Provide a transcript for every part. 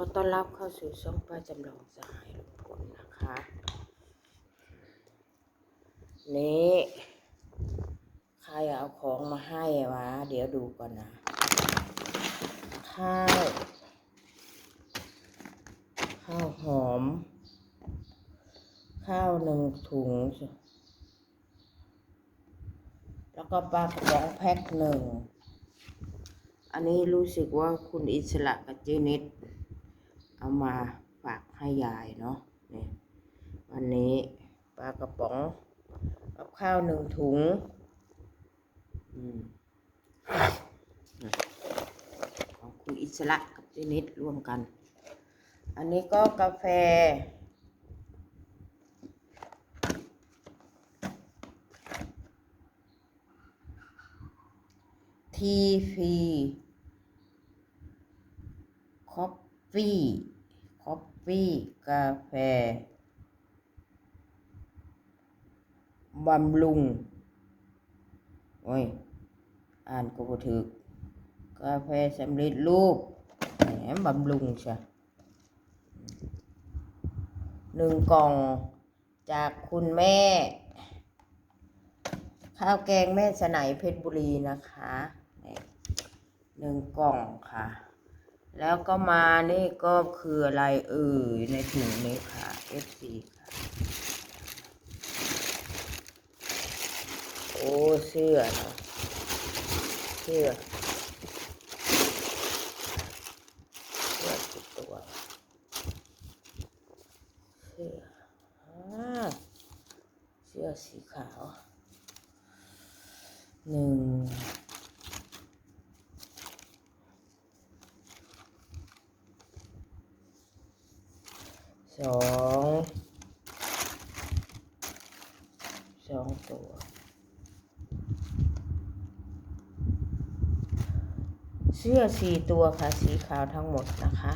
อต้อนรับเข้าสู่ช่องป้าจำลองสหายลุงพลนะคะ นี่ใครเอาของมาให้วะ เดี๋ยวดูก่อนนะ ข้าว ข้าวหอม ข้าวหนึ่งถุง แล้วก็ปลากระป๋องแพ็คหนึ่ง อันนี้รู้สึกว่าคุณอิสระกับเจนิด เอามาฝากให้ยายเนาะนี่วันนี้ปลากระป๋องกับข้าวหนึ่งถุงอืมของคุณอิสระกับเจนิดร่วมกัน อันนี้ก็กาแฟ ทีฟีคอ ฟี่คอฟฟี่กาแฟบำรุง โอ้ย อ่านก็บ่ถึก กาแฟสำเร็จรูปแหมบำรุงใช่หนึ่งกล่องจากคุณแม่ ข้าวแกงแม่สไนเพชรบุรีนะคะหนึ่งกล่องค่ะ แล้วก็มานี่ก็คืออะไรเอ่ยในถุงนี้ค่ะ FC ค่ะ โอ้เสื้อเนอะเสื้อเสื้อกี่ตัวเสื้ออ่าเสื้อสีขาวหนึ่ง สองสองตัวเสื้อสี่ตัวค่ะ สีขาวทั้งหมดนะคะ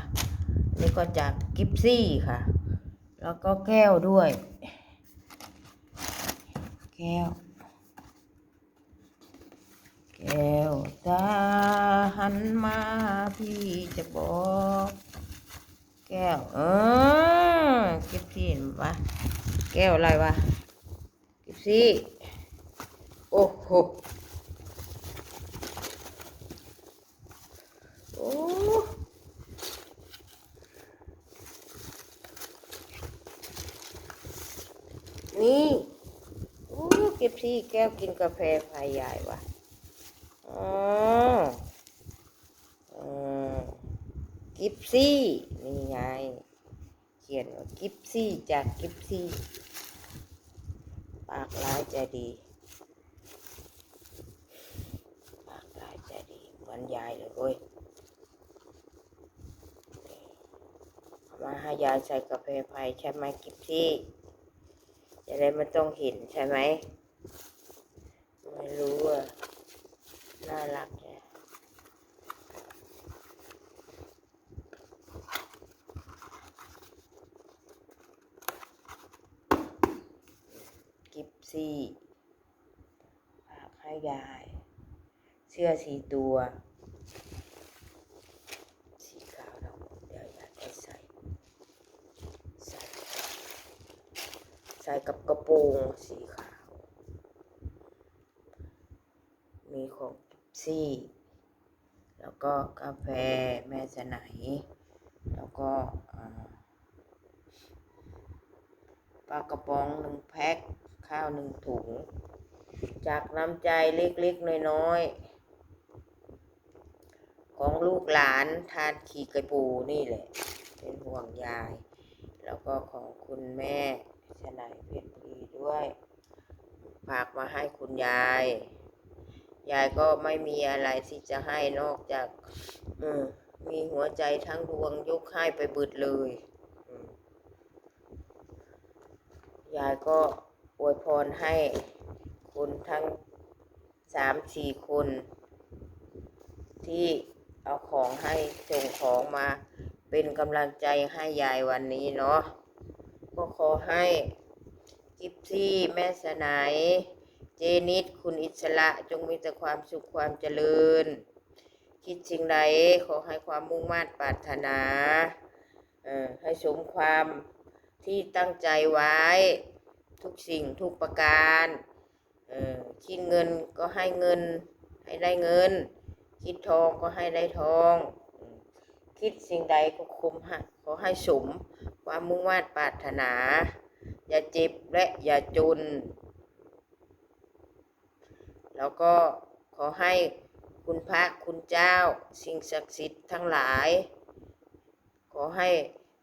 นี่ก็จากกิฟซี่ค่ะ แล้วก็แก้วด้วย แก้ว แก้วตาหันมาพี่จะบอก แก้ว เออกิฟซี่วะแก้วอะไรวะกิฟซี่ โอ้โห โอ้นี่โอ้เก็บซี่แก้วกินกาแฟไฟใหญ่ว่ะอ๋ออืม กิฟซี่นี่ไง เขียนว่ากิฟซี่จากกิฟซี่ ปากร้ายใจดี ปากร้ายใจดีเหมือนยายเลยเว้ยเอามาให้ยายใส่กาแฟไฟใช่ไหมกิฟซี่จะได้ไม่ต้องเห็นใช่ไหม ไม่รู้อะ น่ารักเลย กิฟซี่ฝากให้ยาย เสื้อสีตัว สีขาวเราเดี๋ยวอยากให้ใส่ใส่ใส่กับกระโปรงสีขาว มีของกิฟซี่ แล้วก็กาแฟแม่สไหนแล้วก็ปลากระป๋องหนึ่งแพ็ค ข้าวหนึ่งถุง จากน้ำใจเล็กๆน้อยๆ ของลูกหลานทานขี่กระปูนี่แหละ เป็นห่วงยาย แล้วก็ของคุณแม่ชนายเพชรบุรีด้วยฝากมาให้คุณยาย ยายก็ไม่มีอะไรที่จะให้นอกจากมมีหัวใจทั้งดวงยกให้ไปบิดเลยยายก็ อวยพรให้คุณทั้งสามสี่คน ที่เอาของให้ส่งของมาเป็นกำลังใจให้ยายวันนี้เนาะก็ขอให้กิฟซี่แม่สนายเจนิดคุณอิสระจงมีแต่ความสุขความเจริญ คิดสิ่งใดขอให้ความมุ่งมั่นปรารถนาให้สมความที่ตั้งใจไว้ ทุกสิ่งทุกประการเออคิดเงินก็ให้เงิน ให้ได้เงิน คิดทองก็ให้ได้ทอง คิดสิ่งใดก็คุมให้ขอให้สมความมุ่งมั่นปรารถนา อย่าเจ็บและอย่าจน แล้วก็ขอให้คุณพระคุณเจ้า สิ่งศักดิ์สิทธิ์ทั้งหลาย ขอให้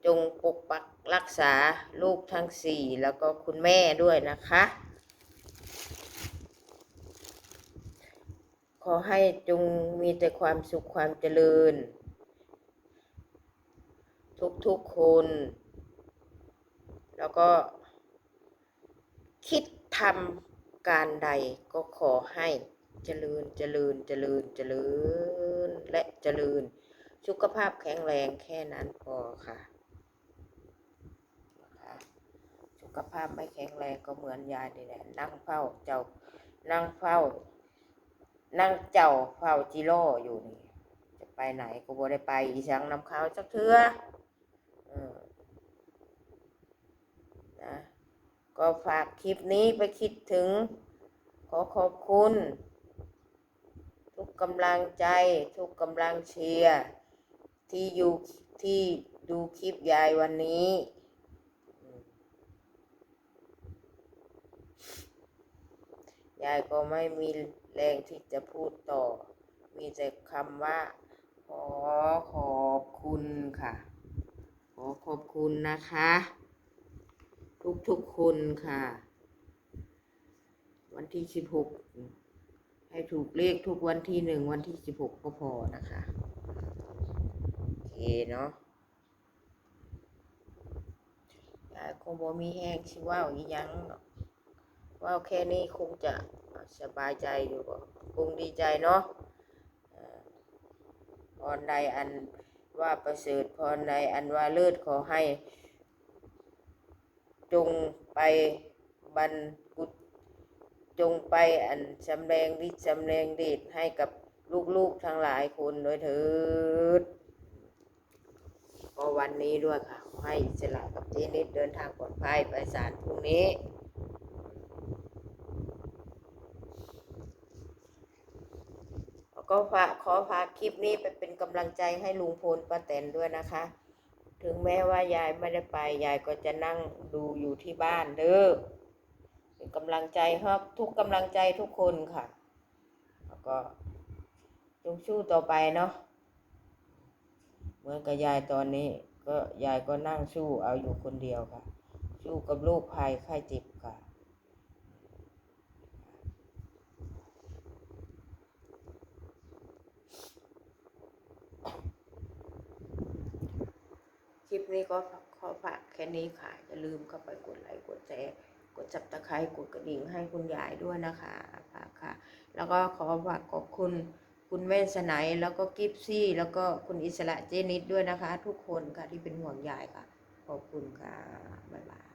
จงปกปักรักษาลูกทั้งสี่แล้วก็คุณแม่ด้วยนะคะ ขอให้จงมีแต่ความสุขความเจริญ ทุกๆคน แล้วก็คิดทำการใดก็ขอให้เจริญเจริญเจริญเจริญและเจริญ สุขภาพแข็งแรงแค่นั้นพอค่ะนะคะสุ ขภาพไม่แข็งแรงก็เหมือนยายนี่แหละนั่งเฝ้าเจ้านั่งเฝ้า นั่งเจ้าเฝ้าจิโร่อยู่นี่จะไปไหนก็บ่ได้ไปอีสังนำข้าวจักเทือเออนะก็ฝากคลิปนี้ไปคิดถึง ขอขอบคุณ ทุกกำลังใจ ทุกกำลังเชียร์ที่อยู่ที่ดูคลิปยายวันนี้อืม ยายก็ไม่มีแรงที่จะพูดต่อ มีแต่คำว่า ขอขอบคุณค่ะ ขอขอบคุณนะคะ ทุกๆคนค่ะ วันที่สิบหกให้ถูกเลขทุกวันที่หนึ่งวันที่สิบหกก็พอนะคะ โอเคเนาะยายคงบ่มีแห้งชิว่าอีหยังเนาะ ว่าแค่นี้คงจะสบายใจอยู่คงดีใจเนาะอ่อพรใดอันว่าประเสริฐพรใดอันว่าเลิศขอให้ จงไปบรรกุจงไปอันสำแดงฤทธิ์สำแดงเดชให้กับลูกๆทั้งหลายคนโดยเถิดก็วันนี้ด้วยค่ะ ให้สระกับเจนิดเดินทางปลอดภัยไปศาลพรุ่งนี้ แล้ว ก็ฝากขอฝากคลิปนี้ไปเป็นกำลังใจให้ลุงพลป้าแตนด้วยนะคะ ถึงแม้ว่ายายไม่ได้ไป ยายก็จะนั่งดูอยู่ที่บ้านเด้อเป็นกำลังใจครับทุกกำลังใจทุกคนค่ะ แล้วก็จงสู้ต่อไปเนาะเหมือนกับยายตอนนี้ ก็ยายก็นั่งสู้เอาอยู่คนเดียวค่ะ สู้กับโรคภัยไข้เจ็บค่ะ คลิปนี้ก็ขอฝากแค่นี้ค่ะ อย่าลืมเข้าไปกดไลค์กดแชร์กดจับตะไคร้กดกระดิ่งให้คุณยายด้วยนะคะฝากค่ะ แล้วก็ขอฝากขอบคุณคุณแม่สไนยแล้วก็กิฟซี่ แล้วก็คุณอิสระเจนิดด้วยนะคะ ทุกคนค่ะที่เป็นห่วงยายค่ะ ขอบคุณค่ะ บ๊ายบาย